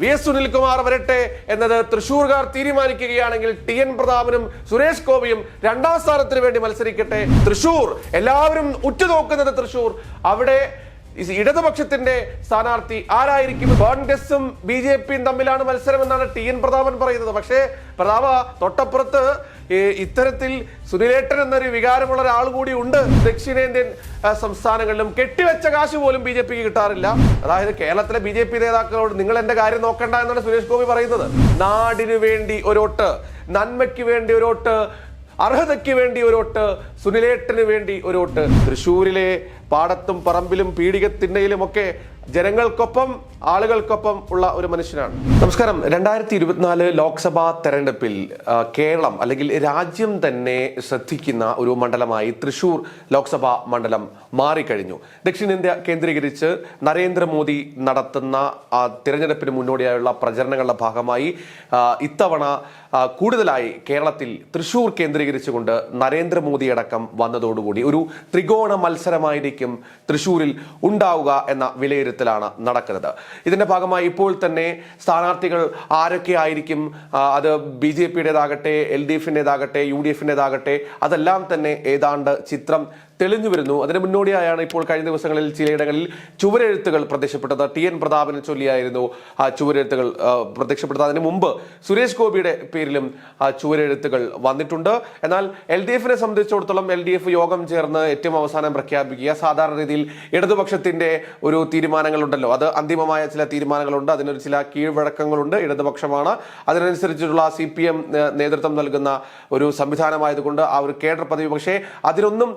V S Sunilkumar വരട്ടെ എന്നത് തൃശൂർകാർ തീരുമാനിക്കുകയാണെങ്കിൽ ടി എൻ പ്രതാപനും സുരേഷ് ഗോപിയും രണ്ടാം സ്ഥാനത്തിന് വേണ്ടി മത്സരിക്കട്ടെ. തൃശൂർ എല്ലാവരും ഉറ്റുനോക്കുന്നത് തൃശൂർ. അവിടെ ഇടതുപക്ഷത്തിന്റെ സ്ഥാനാർത്ഥി ആരായിരിക്കും? കോൺഗ്രസും ബി ജെ പിയും തമ്മിലാണ് മത്സരം എന്നാണ് ടി എൻ പ്രതാപൻ പറയുന്നത്. പക്ഷേ പ്രതാപ തൊട്ടപ്പുറത്ത് ഇത്തരത്തിൽ സുനിലേട്ടൻ എന്നൊരു വികാരമുള്ള ഒരാൾ കൂടി ഉണ്ട് ദക്ഷിണേന്ത്യൻ സംസ്ഥാനങ്ങളിലും. കെട്ടിവെച്ച കാശ് പോലും ബി ജെ പിക്ക് കിട്ടാറില്ല. അതായത് കേരളത്തിലെ ബി ജെ പി നേതാക്കളോട് നിങ്ങൾ എന്റെ കാര്യം നോക്കണ്ട എന്നാണ് സുരേഷ് ഗോപി പറയുന്നത്. നാടിനു വേണ്ടി ഒരു വോട്ട് നന്മയ്ക്ക് വേണ്ടി ഒരു വോട്ട് അർഹതയ്ക്ക് വേണ്ടി ഒരു വോട്ട് സുനിലേട്ടന് വേണ്ടി ഒരു വോട്ട് തൃശ്ശൂരിലെ പാടത്തും പറമ്പിലും പീഡികത്തിണ്ണയിലും ഒക്കെ ജനങ്ങൾക്കൊപ്പം ആളുകൾക്കൊപ്പം ഉള്ള ഒരു മനുഷ്യനാണ്. നമസ്കാരം. രണ്ടായിരത്തി ഇരുപത്തിനാല് ലോക്സഭാ തെരഞ്ഞെടുപ്പിൽ കേരളം അല്ലെങ്കിൽ രാജ്യം തന്നെ ശ്രദ്ധിക്കുന്ന ഒരു മണ്ഡലമായി തൃശൂർ ലോക്സഭാ മണ്ഡലം മാറിക്കഴിഞ്ഞു. ദക്ഷിണേന്ത്യ കേന്ദ്രീകരിച്ച് നരേന്ദ്രമോദി നടത്തുന്ന തിരഞ്ഞെടുപ്പിന് മുന്നോടിയായുള്ള പ്രചരണങ്ങളുടെ ഭാഗമായി ഇത്തവണ കൂടുതലായി കേരളത്തിൽ തൃശൂർ കേന്ദ്രീകരിച്ചുകൊണ്ട് നരേന്ദ്രമോദി അടക്കം വന്നതോടുകൂടി ഒരു ത്രികോണ മത്സരമായിരിക്കും തൃശൂരിൽ ഉണ്ടാവുക എന്ന വിലയിരുത്തലാണ് നടക്കുന്നത്. ഇതിന്റെ ഭാഗമായി ഇപ്പോൾ തന്നെ സ്ഥാനാർത്ഥികൾ ആരൊക്കെ ആയിരിക്കും അത് ബി ജെ പിയുടേതാകട്ടെ എൽ ഡി എഫിന്റെതാകട്ടെ യു ഡി എഫിന്റെതാകട്ടെ അതെല്ലാം തന്നെ ഏതാണ്ട് ചിത്രം തെളിഞ്ഞു വരുന്നു. അതിന് മുന്നോടിയായാണ് ഇപ്പോൾ കഴിഞ്ഞ ദിവസങ്ങളിൽ ചിലയിടങ്ങളിൽ ചുവരെഴുത്തുകൾ പ്രത്യക്ഷപ്പെട്ടത്. ടി എൻ പ്രതാപനെ ചൊല്ലിയായിരുന്നു ആ ചുവരെഴുത്തുകൾ. പ്രത്യക്ഷപ്പെട്ടത് അതിന് മുമ്പ് സുരേഷ് ഗോപിയുടെ പേരിലും ആ ചുവരെഴുത്തുകൾ വന്നിട്ടുണ്ട്. എന്നാൽ എൽ ഡി എഫിനെ സംബന്ധിച്ചിടത്തോളം എൽ ഡി എഫ് യോഗം ചേർന്ന് ഏറ്റവും അവസാനം പ്രഖ്യാപിക്കുക. സാധാരണ രീതിയിൽ ഇടതുപക്ഷത്തിന്റെ ഒരു തീരുമാനങ്ങളുണ്ടല്ലോ. അത് അന്തിമമായ ചില തീരുമാനങ്ങളുണ്ട്. അതിനൊരു ചില കീഴ്വഴക്കങ്ങളുണ്ട് ഇടതുപക്ഷമാണ്. അതിനനുസരിച്ചിട്ടുള്ള സി പി എം നേതൃത്വം നൽകുന്ന ഒരു സംവിധാനമായതുകൊണ്ട് ആ ഒരു കേഡർ പദവി. പക്ഷേ അതിനൊന്നും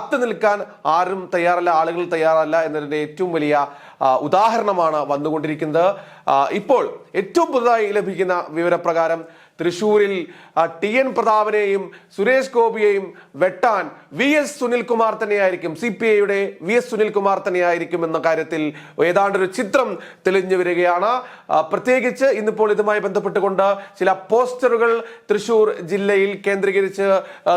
കാത്തു നിൽക്കാൻ ആരും തയ്യാറല്ല ആളുകൾ തയ്യാറല്ല എന്നതിന്റെ ഏറ്റവും വലിയ ഉദാഹരണമാണ് വന്നുകൊണ്ടിരിക്കുന്നത്. ഇപ്പോൾ ഏറ്റവും പുതുതായി ലഭിക്കുന്ന വിവരപ്രകാരം തൃശൂരിൽ ടി എൻ പ്രതാപനെയും സുരേഷ് ഗോപിയെയും വെട്ടാൻ വി എസ് സുനിൽകുമാർ തന്നെയായിരിക്കും സി പി ഐയുടെ വി എസ് സുനിൽകുമാർ തന്നെയായിരിക്കും എന്ന കാര്യത്തിൽ ഏതാണ്ടൊരു ചിത്രം തെളിഞ്ഞു വരികയാണ്. പ്രത്യേകിച്ച് ഇന്നിപ്പോൾ ഇതുമായി ബന്ധപ്പെട്ടുകൊണ്ട് ചില പോസ്റ്ററുകൾ തൃശൂർ ജില്ലയിൽ കേന്ദ്രീകരിച്ച്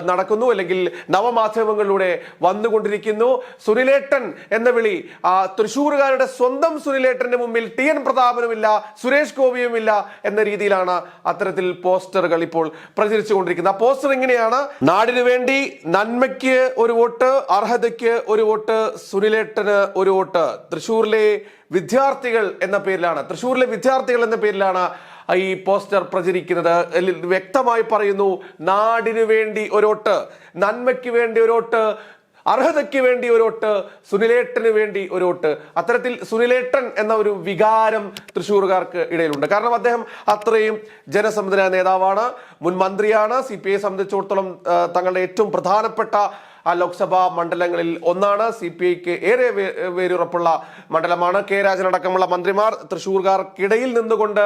നടക്കുന്നു അല്ലെങ്കിൽ നവമാധ്യമങ്ങളിലൂടെ വന്നുകൊണ്ടിരിക്കുന്നു. സുനിലേട്ടൻ എന്ന വിളി ആ, തൃശൂരുകാരുടെ സ്വന്തം സുനിലേട്ടന്റെ മുമ്പിൽ ടി എൻ പ്രതാപനുമില്ല സുരേഷ് ഗോപിയുമില്ല എന്ന രീതിയിലാണ് അത്തരത്തിൽ പോസ്റ്ററുകൾ ഇപ്പോൾ പ്രചരിച്ചുകൊണ്ടിരിക്കുന്നത്. ആ പോസ്റ്റർ ഇങ്ങനെയാണ് നാടിനു വേണ്ടി നന്മയ്ക്ക് ഒരു വോട്ട് അർഹതയ്ക്ക് ഒരു വോട്ട് സുനിലേട്ടന് ഒരു വോട്ട്. തൃശൂരിലെ വിദ്യാർത്ഥികൾ എന്ന പേരിലാണ് തൃശ്ശൂരിലെ വിദ്യാർത്ഥികൾ എന്ന പേരിലാണ് ഈ പോസ്റ്റർ പ്രചരിക്കുന്നത്. വ്യക്തമായി പറയുന്നു നാടിനു വേണ്ടി ഒരു വോട്ട് നന്മയ്ക്ക് വേണ്ടി ഒരു വോട്ട് അർഹതയ്ക്ക് വേണ്ടി ഒരു വോട്ട് സുനിലേട്ടന് വേണ്ടി ഒരു വോട്ട്. അത്തരത്തിൽ സുനിലേട്ടൻ എന്ന ഒരു വികാരം തൃശ്ശൂർകാർക്ക് ഇടയിലുണ്ട്. കാരണം അദ്ദേഹം അത്രയും ജനസമ്മതനായ നേതാവാണ് മുൻ മന്ത്രിയാണ്. സി പി ഐ സംബന്ധിച്ചിടത്തോളം തങ്ങളുടെ ഏറ്റവും പ്രധാനപ്പെട്ട ആ ലോക്സഭാ മണ്ഡലങ്ങളിൽ ഒന്നാണ്. സി പി ഐക്ക് ഏറെ വേരുറപ്പുള്ള മണ്ഡലമാണ്. കെ രാജൻ അടക്കമുള്ള മന്ത്രിമാർ തൃശ്ശൂർകാർക്കിടയിൽ നിന്നുകൊണ്ട്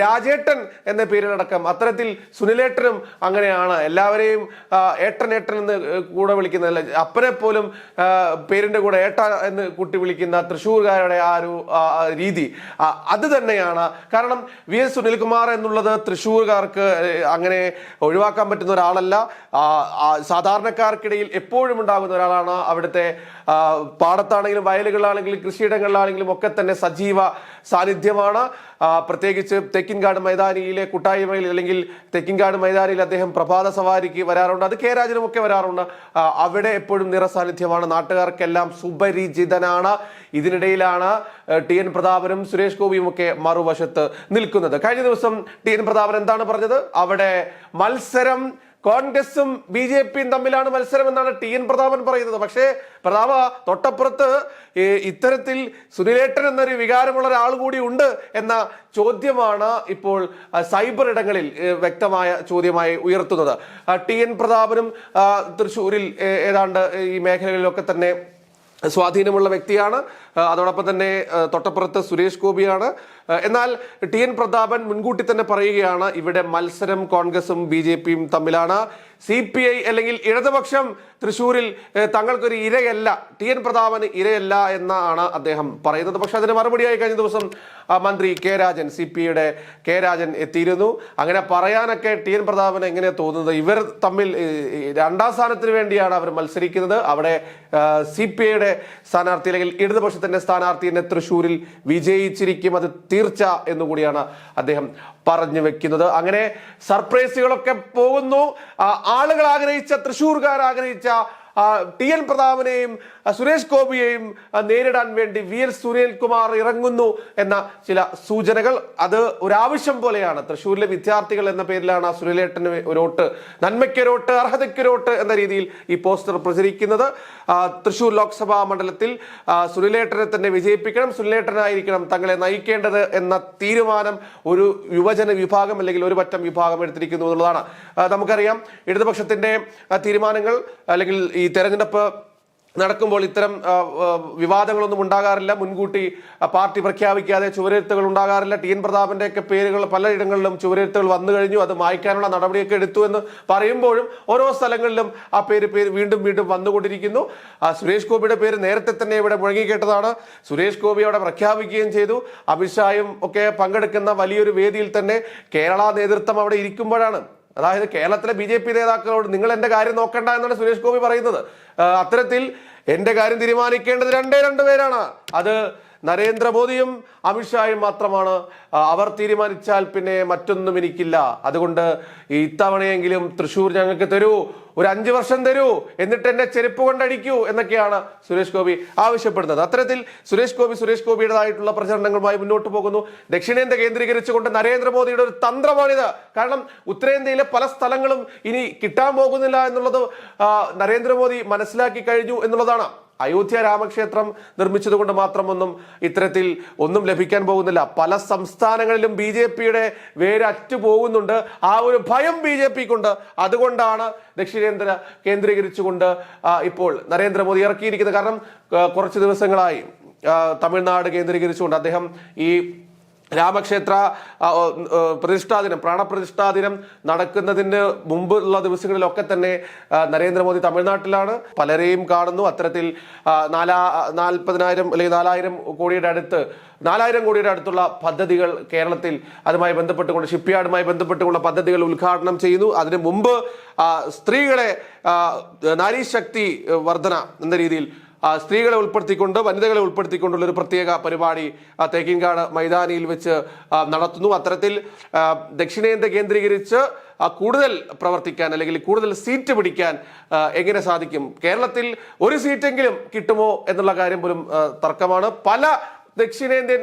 രാജേട്ടൻ എന്ന പേരിലടക്കം അത്തരത്തിൽ സുനിലേട്ടനും അങ്ങനെയാണ്. എല്ലാവരെയും ഏട്ടൻ ഏട്ടൻ എന്ന് കൂടെ വിളിക്കുന്ന അപ്പനെ പോലും പേരിന്റെ കൂടെ ഏട്ട എന്ന് കൂട്ടി വിളിക്കുന്ന തൃശ്ശൂർകാരുടെ ആ ഒരു രീതി അത് തന്നെയാണ്. കാരണം വി എസ് സുനിൽകുമാർ എന്നുള്ളത് തൃശ്ശൂർകാർക്ക് അങ്ങനെ ഒഴിവാക്കാൻ പറ്റുന്ന ഒരാളല്ല. സാധാരണക്കാർക്കിടയിൽ എപ്പോഴും ഉണ്ടാകുന്ന ഒരാളാണ് അവിടുത്തെ പാടത്താണെങ്കിലും വയലുകളിലാണെങ്കിലും കൃഷിയിടങ്ങളിലാണെങ്കിലും ഒക്കെ തന്നെ സജീവ സാന്നിധ്യമാണ്. പ്രത്യേകിച്ച് തെക്കിൻകാട് മൈതാനിയിലെ കൂട്ടായ്മയിൽ അല്ലെങ്കിൽ തെക്കിൻകാട് മൈതാനിയിൽ അദ്ദേഹം പ്രഭാത സവാരിക്ക് വരാറുണ്ട്. അത് കെ രാജനുമൊക്കെ വരാറുണ്ട്. അവിടെ എപ്പോഴും നിറസാന്നിധ്യമാണ് നാട്ടുകാർക്കെല്ലാം സുപരിചിതനാണ്. ഇതിനിടയിലാണ് ടി എൻ പ്രതാപനും സുരേഷ് ഗോപിയും ഒക്കെ മറുവശത്ത് നിൽക്കുന്നത്. കഴിഞ്ഞ ദിവസം ടി എൻ പ്രതാപൻ എന്താണ് പറഞ്ഞത്? അവിടെ മത്സരം കോൺഗ്രസും ബി ജെ പിയും തമ്മിലാണ് മത്സരം എന്നാണ് ടി എൻ പ്രതാപൻ പറയുന്നത്. പക്ഷേ പ്രതാപ തൊട്ടപ്പുറത്ത് ഇത്തരത്തിൽ സുനിലേട്ടൻ എന്നൊരു വികാരമുള്ള ഒരാൾ കൂടി ഉണ്ട് എന്ന ചോദ്യമാണ് ഇപ്പോൾ സൈബർ ഇടങ്ങളിൽ വ്യക്തമായ ചോദ്യമായി ഉയർത്തുന്നത്. ടി എൻ പ്രതാപനും തൃശ്ശൂരിൽ ഏതാണ്ട് ഈ മേഖലകളിലൊക്കെ തന്നെ സ്വാധീനമുള്ള വ്യക്തിയാണ്. അതോടൊപ്പം തന്നെ തൊട്ടപ്പുറത്ത് സുരേഷ് ഗോപിയാണ്. എന്നാൽ ടി എൻ പ്രതാപൻ മുൻകൂട്ടി തന്നെ പറയുകയാണ് ഇവിടെ മത്സരം കോൺഗ്രസും ബി ജെ പിയും തമ്മിലാണ്. സി പി ഐ അല്ലെങ്കിൽ ഇടതുപക്ഷം തൃശ്ശൂരിൽ തങ്ങൾക്കൊരു ഇരയല്ല ടി എൻ പ്രതാപന് ഇരയല്ല എന്നാണ് അദ്ദേഹം പറയുന്നത്. പക്ഷെ അതിന് മറുപടിയായി കഴിഞ്ഞ ദിവസം മന്ത്രി കെ രാജൻ സി പി ഐയുടെ കെ രാജൻ എത്തിയിരുന്നു. അങ്ങനെ പറയാനൊക്കെ ടി എൻ പ്രതാപന് എങ്ങനെ തോന്നുന്നത്? ഇവർ തമ്മിൽ രണ്ടാം സ്ഥാനത്തിന് വേണ്ടിയാണ് അവർ മത്സരിക്കുന്നത്. അവിടെ സി പി ഐയുടെ സ്ഥാനാർത്ഥി അല്ലെങ്കിൽ ഇടതുപക്ഷ ഇടതുപക്ഷത്തിന്റെ സ്ഥാനാർത്ഥി തന്നെ തൃശ്ശൂരിൽ വിജയിച്ചിരിക്കും അത് തീർച്ച എന്നുകൂടിയാണ് അദ്ദേഹം പറഞ്ഞു വെക്കുന്നത്. അങ്ങനെ സർപ്രൈസുകളൊക്കെ പോകുന്നു. ആളുകൾ ആഗ്രഹിച്ച തൃശ്ശൂർകാർ ആഗ്രഹിച്ച ടി എൻ പ്രതാപനെയും സുരേഷ് ഗോപിയെയും നേരിടാൻ വേണ്ടി വി എൽ സുനിൽകുമാർ ഇറങ്ങുന്നു എന്ന ചില സൂചനകൾ. അത് ഒരാവശ്യം പോലെയാണ്. തൃശ്ശൂരിലെ വിദ്യാർത്ഥികൾ എന്ന പേരിലാണ് ആ സുനിലേട്ടന് ഒരോട്ട് നന്മയ്ക്കൊരോട്ട് അർഹതയ്ക്കൊരോട്ട് എന്ന രീതിയിൽ ഈ പോസ്റ്റർ പ്രചരിക്കുന്നത്. തൃശ്ശൂർ ലോക്സഭാ മണ്ഡലത്തിൽ സുനിലേട്ടനെ തന്നെ വിജയിപ്പിക്കണം സുനിലേട്ടനായിരിക്കണം തങ്ങളെ നയിക്കേണ്ടത് എന്ന തീരുമാനം ഒരു യുവജന വിഭാഗം അല്ലെങ്കിൽ ഒരു പറ്റം വിഭാഗം എടുത്തിരിക്കുന്നു എന്നുള്ളതാണ്. നമുക്കറിയാം ഇടതുപക്ഷത്തിന്റെ തീരുമാനങ്ങൾ അല്ലെങ്കിൽ ഈ തെരഞ്ഞെടുപ്പ് നടക്കുമ്പോൾ ഇത്തരം വിവാദങ്ങളൊന്നും ഉണ്ടാകാറില്ല. മുൻകൂട്ടി പാർട്ടി പ്രഖ്യാപിക്കാതെ ചുവരെഴുത്തുകൾ ഉണ്ടാകാറില്ല. ടി. എൻ. പ്രതാപന്റെ ഒക്കെ പേരുകൾ പലയിടങ്ങളിലും ചുവരെഴുത്തുകൾ വന്നു കഴിഞ്ഞു. അത് മായ്ക്കാനുള്ള നടപടിയൊക്കെ എടുത്തു എന്ന് പറയുമ്പോഴും ഓരോ സ്ഥലങ്ങളിലും ആ പേര് പേര് വീണ്ടും വീണ്ടും വന്നുകൊണ്ടിരിക്കുന്നു. സുരേഷ് ഗോപിയുടെ പേര് നേരത്തെ തന്നെ ഇവിടെ മുഴങ്ങിക്കേട്ടതാണ്. സുരേഷ് ഗോപി അവിടെ പ്രഖ്യാപിക്കുകയും ചെയ്തു. അമിത്ഷായും ഒക്കെ പങ്കെടുക്കുന്ന വലിയൊരു വേദിയിൽ തന്നെ കേരള നേതൃത്വം അവിടെ ഇരിക്കുമ്പോഴാണ് അതായത് കേരളത്തിലെ ബി ജെ പി നേതാക്കളോട് നിങ്ങൾ എന്റെ കാര്യം നോക്കണ്ട എന്നാണ് സുരേഷ് ഗോപി പറയുന്നത്. അത്തരത്തിൽ എന്റെ കാര്യം തീരുമാനിക്കേണ്ടത് രണ്ടേ രണ്ട് പേരാണ്. അത് നരേന്ദ്രമോദിയും അമിത്ഷായും മാത്രമാണ് അവർ തീരുമാനിച്ചാൽ പിന്നെ മറ്റൊന്നും എനിക്കില്ല. അതുകൊണ്ട് ഇത്തവണയെങ്കിലും തൃശ്ശൂർ ഞങ്ങൾക്ക് തരൂ ഒരു അഞ്ചു വർഷം തരൂ എന്നിട്ട് എന്നെ ചെരുപ്പ് കൊണ്ടടിക്കൂ എന്നൊക്കെയാണ് സുരേഷ് ഗോപി ആവശ്യപ്പെടുന്നത്. അത്തരത്തിൽ സുരേഷ് ഗോപി സുരേഷ് ഗോപിയുടേതായിട്ടുള്ള പ്രചരണങ്ങളുമായി മുന്നോട്ട് പോകുന്നു. ദക്ഷിണേന്ത്യ കേന്ദ്രീകരിച്ചുകൊണ്ട് നരേന്ദ്രമോദിയുടെ ഒരു തന്ത്രമാണിത്. കാരണം ഉത്തരേന്ത്യയിലെ പല സ്ഥലങ്ങളും ഇനി കിട്ടാൻ പോകുന്നില്ല എന്നുള്ളത് നരേന്ദ്രമോദി മനസ്സിലാക്കി കഴിഞ്ഞു എന്നുള്ളതാണ്. അയോധ്യ രാമക്ഷേത്രം നിർമ്മിച്ചതുകൊണ്ട് മാത്രമൊന്നും ഇത്തരത്തിൽ ഒന്നും ലഭിക്കാൻ പോകുന്നില്ല. പല സംസ്ഥാനങ്ങളിലും ബി ജെ പിയുടെ വേരറ്റു പോകുന്നുണ്ട്. ആ ഒരു ഭയം ബി ജെ പിക്കുണ്ട്. അതുകൊണ്ടാണ് ദക്ഷിണേന്ത്യ കേന്ദ്രീകരിച്ചുകൊണ്ട് ഇപ്പോൾ നരേന്ദ്രമോദി ഇറക്കിയിരിക്കുന്നത്. കാരണം കുറച്ച് ദിവസങ്ങളായി തമിഴ്നാട് കേന്ദ്രീകരിച്ചുകൊണ്ട് അദ്ദേഹം ഈ രാമക്ഷേത്ര പ്രതിഷ്ഠാദിനം പ്രാണപ്രതിഷ്ഠാദിനം നടക്കുന്നതിന് മുമ്പുള്ള ദിവസങ്ങളിലൊക്കെ തന്നെ നരേന്ദ്രമോദി തമിഴ്നാട്ടിലാണ്. പലരെയും കാണുന്നു. അത്തരത്തിൽ നാലാ നാൽപ്പതിനായിരം അല്ലെങ്കിൽ നാലായിരം കോടിയുടെ അടുത്ത് നാലായിരം കോടിയുടെ അടുത്തുള്ള പദ്ധതികൾ കേരളത്തിൽ അതുമായി ബന്ധപ്പെട്ടുകൊണ്ട് ഷിപ്പ്യാർഡുമായി ബന്ധപ്പെട്ടുകൊണ്ടുള്ള പദ്ധതികൾ ഉദ്ഘാടനം ചെയ്യുന്നു. അതിനു മുമ്പ് സ്ത്രീകളെ നാരീശക്തി വർധന എന്ന രീതിയിൽ സ്ത്രീകളെ ഉൾപ്പെടുത്തിക്കൊണ്ട് വനിതകളെ ഉൾപ്പെടുത്തിക്കൊണ്ടുള്ള ഒരു പ്രത്യേക പരിപാടി തേക്കിൻകാട് മൈതാനിയിൽ വെച്ച് നടത്തുന്നു. അത്തരത്തിൽ ദക്ഷിണേന്ത്യ കേന്ദ്രീകരിച്ച് കൂടുതൽ പ്രവർത്തിക്കാൻ അല്ലെങ്കിൽ കൂടുതൽ സീറ്റ് പിടിക്കാൻ എങ്ങനെ സാധിക്കും? കേരളത്തിൽ ഒരു സീറ്റെങ്കിലും കിട്ടുമോ എന്നുള്ള കാര്യം പോലും തർക്കമാണ്. പല ദക്ഷിണേന്ത്യൻ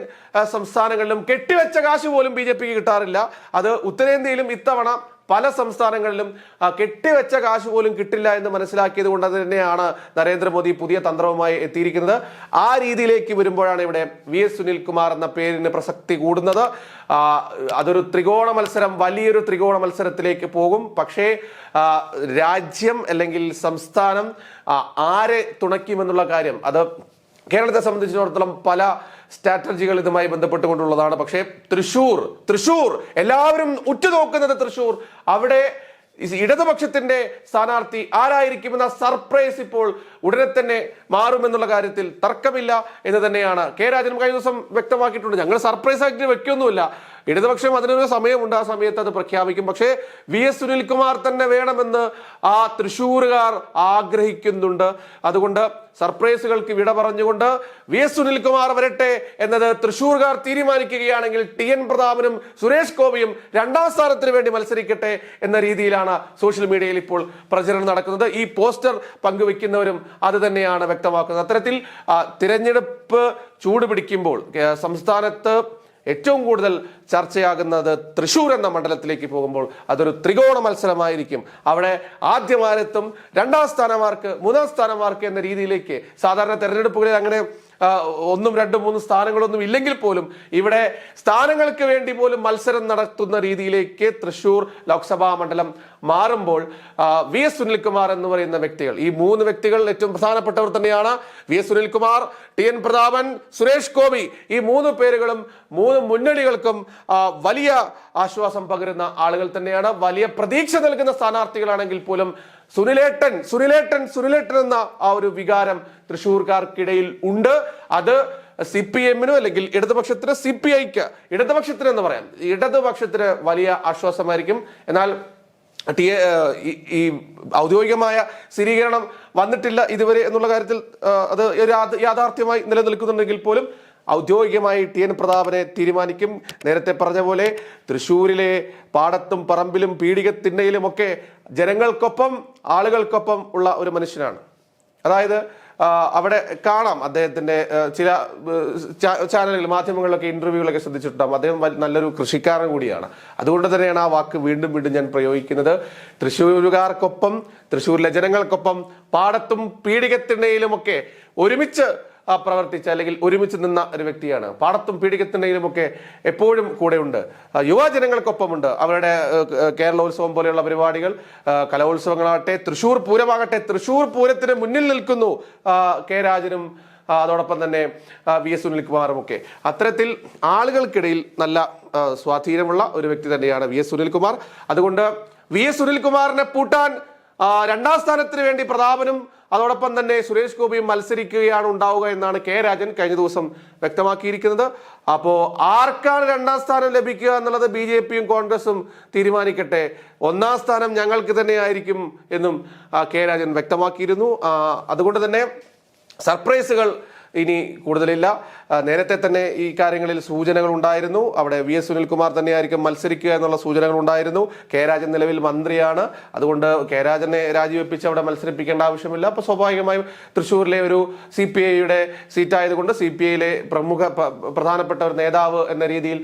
സംസ്ഥാനങ്ങളിലും കെട്ടിവെച്ച കാശ് പോലും ബി ജെ പിക്ക് കിട്ടാറില്ല. അത് ഉത്തരേന്ത്യയിലും ഇത്തവണ പല സംസ്ഥാനങ്ങളിലും കെട്ടിവെച്ച കാശ് പോലും കിട്ടില്ല എന്ന് മനസ്സിലാക്കിയത് കൊണ്ട് തന്നെയാണ് നരേന്ദ്രമോദി പുതിയ തന്ത്രവുമായി എത്തിയിരിക്കുന്നത്. ആ രീതിയിലേക്ക് വരുമ്പോഴാണ് ഇവിടെ വി എസ് സുനിൽകുമാർ എന്ന പേരിന് പ്രസക്തി കൂടുന്നത്. അതൊരു ത്രികോണ മത്സരം വലിയൊരു ത്രികോണ മത്സരത്തിലേക്ക് പോകും. പക്ഷേ രാജ്യം അല്ലെങ്കിൽ സംസ്ഥാനം ആരെ തുണയ്ക്കുമെന്നുള്ള കാര്യം അത് കേരളത്തെ സംബന്ധിച്ചിടത്തോളം പല സ്ട്രാറ്റജികൾ ഇതുമായി ബന്ധപ്പെട്ടുകൊണ്ടുള്ളതാണ്. പക്ഷേ തൃശൂർ തൃശൂർ എല്ലാവരും ഉറ്റുനോക്കുന്നത് തൃശൂർ. അവിടെ ഇടതുപക്ഷത്തിന്റെ സ്ഥാനാർത്ഥി ആരായിരിക്കുമെന്ന സർപ്രൈസ് ഇപ്പോൾ ഉടനെ തന്നെ മാറുമെന്നുള്ള കാര്യത്തിൽ തർക്കമില്ല എന്ന് തന്നെയാണ്. കെ രാജനും കഴിഞ്ഞ ദിവസം വ്യക്തമാക്കിയിട്ടുണ്ട്. ഞങ്ങൾ സർപ്രൈസ് ആക്കി വെക്കൊന്നുമില്ല. ഇടതുപക്ഷം അതിനൊരു സമയമുണ്ട് ആ സമയത്ത് അത് പ്രഖ്യാപിക്കും. പക്ഷേ വി എസ് സുനിൽകുമാർ തന്നെ വേണമെന്ന് ആ തൃശ്ശൂരുകാർ ആഗ്രഹിക്കുന്നുണ്ട്. അതുകൊണ്ട് സർപ്രൈസുകൾക്ക് വിട പറഞ്ഞുകൊണ്ട് വി എസ് സുനിൽകുമാർ വരട്ടെ എന്നത് തൃശ്ശൂർകാർ തീരുമാനിക്കുകയാണെങ്കിൽ ടി എൻ പ്രതാപനും സുരേഷ് ഗോപിയും രണ്ടാം സ്ഥാനത്തിന് വേണ്ടി മത്സരിക്കട്ടെ എന്ന രീതിയിലാണ് സോഷ്യൽ മീഡിയയിൽ ഇപ്പോൾ പ്രചരണം നടക്കുന്നത്. ഈ പോസ്റ്റർ പങ്കുവെക്കുന്നവരും അത് തന്നെയാണ് വ്യക്തമാക്കുന്നത്. അത്തരത്തിൽ തിരഞ്ഞെടുപ്പ് ചൂടുപിടിക്കുമ്പോൾ സംസ്ഥാനത്ത് ഏറ്റവും കൂടുതൽ ചർച്ചയാകുന്നത് തൃശൂർ എന്ന മണ്ഡലത്തിലേക്ക് പോകുമ്പോൾ അതൊരു ത്രികോണ മത്സരമായിരിക്കും. അവിടെ ആദ്യമാരെത്തും രണ്ടാം സ്ഥാനമാർക്ക് മൂന്നാം സ്ഥാനമാർക്ക് എന്ന രീതിയിലേക്ക് സാധാരണ തെരഞ്ഞെടുപ്പുകളിൽ അങ്ങനെ ഒന്നും രണ്ടും മൂന്നും സ്ഥാനങ്ങളൊന്നും ഇല്ലെങ്കിൽ പോലും ഇവിടെ സ്ഥാനങ്ങൾക്ക് വേണ്ടി പോലും മത്സരം നടത്തുന്ന രീതിയിലേക്ക് തൃശൂർ ലോക്സഭാ മണ്ഡലം മാറുമ്പോൾ വി എസ് സുനിൽകുമാർ എന്ന് പറയുന്ന വ്യക്തികൾ ഈ മൂന്ന് വ്യക്തികൾ ഏറ്റവും പ്രധാനപ്പെട്ടവർ തന്നെയാണ് V S Sunilkumar T N Prathapan Suresh Gopi. ഈ മൂന്ന് പേരുകളും മൂന്ന് മുന്നണികൾക്കും വലിയ ആശ്വാസം പകരുന്ന ആളുകൾ തന്നെയാണ്. വലിയ പ്രതീക്ഷ നൽകുന്ന സ്ഥാനാർത്ഥികളാണെങ്കിൽ പോലും സുനിലേട്ടൻ സുനിലേട്ടൻ സുനിലേട്ടൻ എന്ന ആ ഒരു വികാരം തൃശ്ശൂർക്കാർക്കിടയിൽ ഉണ്ട്. അത് സി പി എമ്മിനോ അല്ലെങ്കിൽ ഇടതുപക്ഷത്തിന് സി പി ഐക്ക് ഇടതുപക്ഷത്തിന് എന്ന് പറയാം. ഇടതുപക്ഷത്തിന് വലിയ ആശ്വാസമായിരിക്കും. എന്നാൽ ടി ഈ- ഔദ്യോഗികമായ സ്ഥിരീകരണം വന്നിട്ടില്ല ഇതുവരെ എന്നുള്ള കാര്യത്തിൽ അത് യാഥാർത്ഥ്യമായി നിലനിൽക്കുന്നുണ്ടെങ്കിൽ പോലും ഔദ്യോഗികമായി ടി എൻ പ്രതാപനെ തീരുമാനിക്കും. നേരത്തെ പറഞ്ഞ പോലെ തൃശ്ശൂരിലെ പാടത്തും പറമ്പിലും പീഡികത്തിണ്ണയിലുമൊക്കെ ജനങ്ങൾക്കൊപ്പം ആളുകൾക്കൊപ്പം ഉള്ള ഒരു മനുഷ്യനാണ്. അതായത് അവിടെ കാണാം അദ്ദേഹത്തിന്റെ ചില ചാനലുകൾ മാധ്യമങ്ങളിലൊക്കെ ഇന്റർവ്യൂകളൊക്കെ ശ്രദ്ധിച്ചിട്ടുണ്ടാകും അദ്ദേഹം നല്ലൊരു കൃഷിക്കാരൻ കൂടിയാണ്. അതുകൊണ്ട് തന്നെയാണ് ആ വാക്ക് വീണ്ടും വീണ്ടും ഞാൻ പ്രയോഗിക്കുന്നത്. തൃശ്ശൂരുകാർക്കൊപ്പം തൃശ്ശൂരിലെ ജനങ്ങൾക്കൊപ്പം പാടത്തും പീഡികത്തിണ്ണയിലുമൊക്കെ ഒരുമിച്ച് പ്രവർത്തിച്ച അല്ലെങ്കിൽ ഒരുമിച്ച് നിന്ന ഒരു വ്യക്തിയാണ്. പാടത്തും പീഡികത്തിണ്ണയിലുമൊക്കെ എപ്പോഴും കൂടെയുണ്ട്. യുവജനങ്ങൾക്കൊപ്പമുണ്ട്. അവരുടെ കേരളോത്സവം പോലെയുള്ള പരിപാടികൾ കലോത്സവങ്ങളാകട്ടെ തൃശ്ശൂർ പൂരമാകട്ടെ തൃശ്ശൂർ പൂരത്തിന് മുന്നിൽ നിൽക്കുന്നു കെ രാജനും അതോടൊപ്പം തന്നെ വി എസ് സുനിൽകുമാറും ഒക്കെ. അത്തരത്തിൽ ആളുകൾക്കിടയിൽ നല്ല സ്വാധീനമുള്ള ഒരു വ്യക്തി തന്നെയാണ് വി എസ് സുനിൽകുമാർ. അതുകൊണ്ട് വി എസ് സുനിൽകുമാറിനെ പൂട്ടാൻ രണ്ടാം സ്ഥാനത്തിന് വേണ്ടി പ്രതാപനും അതോടൊപ്പം തന്നെ സുരേഷ് ഗോപിയും മത്സരിക്കുകയാണ് ഉണ്ടാവുക എന്നാണ് കെ രാജൻ കഴിഞ്ഞ ദിവസം വ്യക്തമാക്കിയിരിക്കുന്നത്. അപ്പോൾ ആർക്കാണ് രണ്ടാം സ്ഥാനം ലഭിക്കുക എന്നുള്ളത് ബി ജെ പിയും കോൺഗ്രസും തീരുമാനിക്കട്ടെ. ഒന്നാം സ്ഥാനം ഞങ്ങൾക്ക് തന്നെയായിരിക്കും എന്നും കെ രാജൻ വ്യക്തമാക്കിയിരുന്നു. അതുകൊണ്ട് തന്നെ സർപ്രൈസുകൾ ഇനി കൂടുതലില്ല. നേരത്തെ തന്നെ ഈ കാര്യങ്ങളിൽ സൂചനകൾ ഉണ്ടായിരുന്നു. അവിടെ വി എസ് സുനിൽകുമാർ തന്നെയായിരിക്കും മത്സരിക്കുക എന്നുള്ള സൂചനകൾ ഉണ്ടായിരുന്നു. കെ രാജൻ നിലവിൽ മന്ത്രിയാണ്. അതുകൊണ്ട് കെ രാജനെ രാജിവെപ്പിച്ച് അവിടെ മത്സരിപ്പിക്കേണ്ട ആവശ്യമില്ല. അപ്പോൾ സ്വാഭാവികമായും തൃശ്ശൂരിലെ ഒരു സി പി ഐയുടെ സീറ്റായതുകൊണ്ട് സി പി ഐയിലെ പ്രമുഖ പ്രധാനപ്പെട്ട ഒരു നേതാവ് എന്ന രീതിയിൽ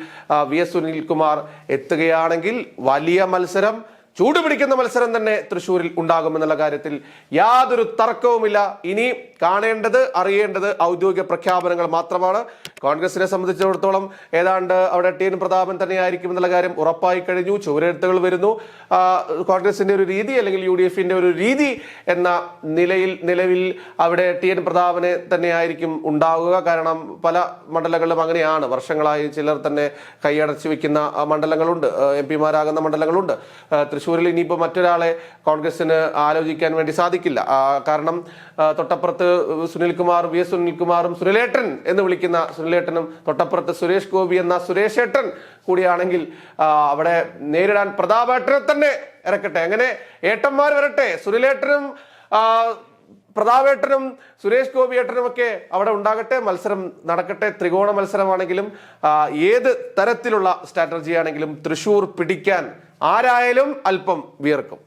വി എസ് സുനിൽകുമാർ എത്തുകയാണെങ്കിൽ വലിയ മത്സരം ചൂടുപിടിക്കുന്ന മത്സരം തന്നെ തൃശ്ശൂരിൽ ഉണ്ടാകുമെന്നുള്ള കാര്യത്തിൽ യാതൊരു തർക്കവുമില്ല. ഇനി കാണേണ്ടത് അറിയേണ്ടത് ഔദ്യോഗിക പ്രഖ്യാപനങ്ങൾ മാത്രമാണ്. കോൺഗ്രസിനെ സംബന്ധിച്ചിടത്തോളം ഏതാണ്ട് അവിടെ ടി എൻ പ്രതാപൻ തന്നെയായിരിക്കും എന്നുള്ള കാര്യം ഉറപ്പായി കഴിഞ്ഞു. ചുവരെഴുത്തുകൾ വരുന്നു. കോൺഗ്രസിന്റെ ഒരു രീതി അല്ലെങ്കിൽ യു ഡി എഫിന്റെ ഒരു രീതി എന്ന നിലയിൽ നിലവിൽ അവിടെ ടി എൻ പ്രതാപനെ തന്നെയായിരിക്കും ഉണ്ടാവുക. കാരണം പല മണ്ഡലങ്ങളിലും അങ്ങനെയാണ്. വർഷങ്ങളായി ചിലർ തന്നെ കൈയടച്ചു വെക്കുന്ന മണ്ഡലങ്ങളുണ്ട്. എം പിമാരാകുന്ന മണ്ഡലങ്ങളുണ്ട്. ആ, തൃശ്ശൂരിൽ ഇനിയിപ്പോൾ മറ്റൊരാളെ കോൺഗ്രസിന് ആലോചിക്കാൻ വേണ്ടി സാധിക്കില്ല. കാരണം തൊട്ടപ്പുറത്ത് സുനിൽകുമാർ വി എസ് സുനിൽകുമാറും സുനിലേട്ടൻ എന്ന് വിളിക്കുന്ന സുനിലേട്ടനും തൊട്ടപ്പുറത്ത് സുരേഷ് ഗോപി എന്ന സുരേഷേട്ടൻ കൂടിയാണെങ്കിൽ അവിടെ നേരിടാൻ പ്രതാപേട്ടനെ തന്നെ ഇറക്കട്ടെ. അങ്ങനെ ഏട്ടന്മാർ വരട്ടെ. സുനിലേട്ടനും പ്രതാപേട്ടനും സുരേഷ് ഗോപിയേട്ടനും ഒക്കെ അവിടെ ഉണ്ടാകട്ടെ. മത്സരം നടക്കട്ടെ. ത്രികോണ മത്സരമാണെങ്കിലും ഏത് തരത്തിലുള്ള സ്ട്രാറ്റജി ആണെങ്കിലും തൃശൂർ പിടിക്കാൻ ആരായാലും അല്പം വിയർക്കും.